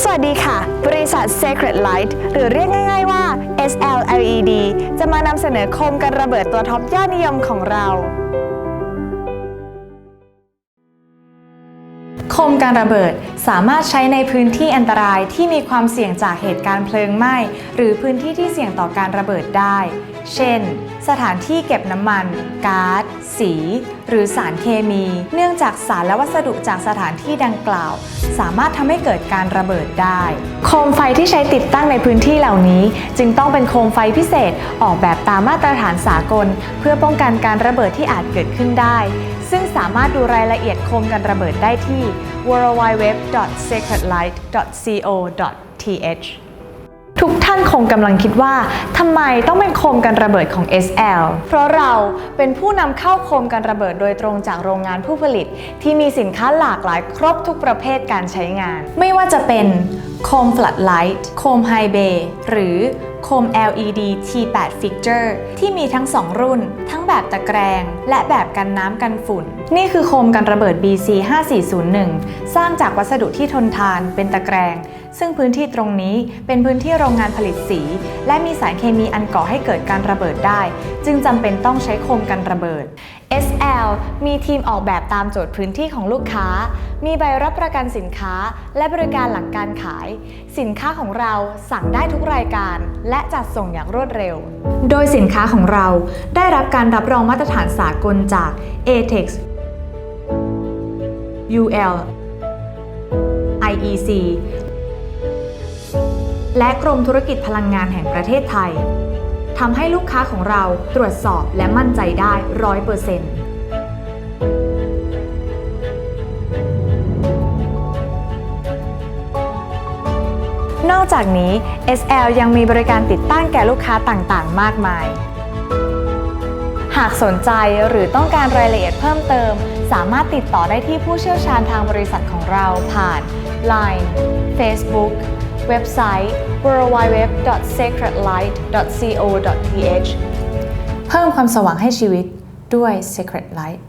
สวัสดีค่ะ บริษัท Sacred Light หรือเรียกง่ายๆว่า SLLED จะมานำเสนอโคมกันระเบิดตัวท็อปยอดนิยมของเรา โคมการระเบิดสามารถใช้ในพื้นที่อันตรายที่มีความเสี่ยงจากเหตุการณ์เพลิงไหม้ หรือพื้นที่ที่เสี่ยงต่อการระเบิดได้ เช่น สถานที่เก็บน้ำมัน ก๊าซ สี หรือสารเคมี เนื่องจากสารและวัสดุจากสถานที่ดังกล่าว สามารถทำให้เกิดการระเบิดได้ โคมไฟที่ใช้ติดตั้งในพื้นที่เหล่านี้ จึงต้องเป็นโคมไฟพิเศษออกแบบตามมาตรฐานสากล เพื่อป้องกันการระเบิดที่อาจเกิดขึ้นได้ ซึ่งสามารถดูรายละเอียดโคมกันระเบิดได้ที่ www sacredlight co th ทุกท่านคงกำลังคิดว่าทำไมต้องเป็นโคมกันระเบิดของ SL เพราะเราเป็นผู้นำเข้าโคมกันระเบิดโดยตรงจากโรงงานผู้ผลิต ที่มีสินค้าหลากหลายครบทุกประเภทการใช้งาน ไม่ว่าจะเป็นโคม Floodlight โคมไฮเบย์หรือโคม LED T8 Fixture ที่มีทั้ง 2 รุ่น ทั้งแบบตะแกรงและแบบกันน้ำกันฝุ่น นี่คือโคมกันระเบิด BC 5401 สร้างจากวัสดุที่ทนทานเป็นตะแกรงซึ่งพื้นที่ตรงนี้เป็นพื้นที่โรงงานผลิตสี และมีสารเคมีอันก่อให้เกิดการระเบิดได้ จึงจำเป็นต้องใช้โคมกันระเบิด SL มีทีมออกแบบตามโจทย์พื้นที่ของลูกค้า มีใบรับประกันสินค้า และบริการหลังการขาย สินค้าของเราสั่งได้ทุกรายการ และจัดส่งอย่างรวดเร็ว โดยสินค้าของเราได้รับการรับรองมาตรฐานสากลจาก ATEX UL IEC และกรมธุรกิจพลังงานแห่งประเทศไทย ทำให้ลูกค้าของเราตรวจสอบและมั่นใจได้ร้อยเปอร์เซ็นต์นอกจากนี้ SL ยังมีบริการติดตั้งแก่ลูกค้าต่างๆ มากมาย หากสนใจหรือต้องการรายละเอียดเพิ่มเติม สามารถติดต่อได้ที่ผู้เชี่ยวชาญทางบริษัทของเราผ่าน Line Facebook เว็บไซต์ www.sacredlight.co.th เพิ่มความสว่างให้ชีวิตด้วย Sacred Light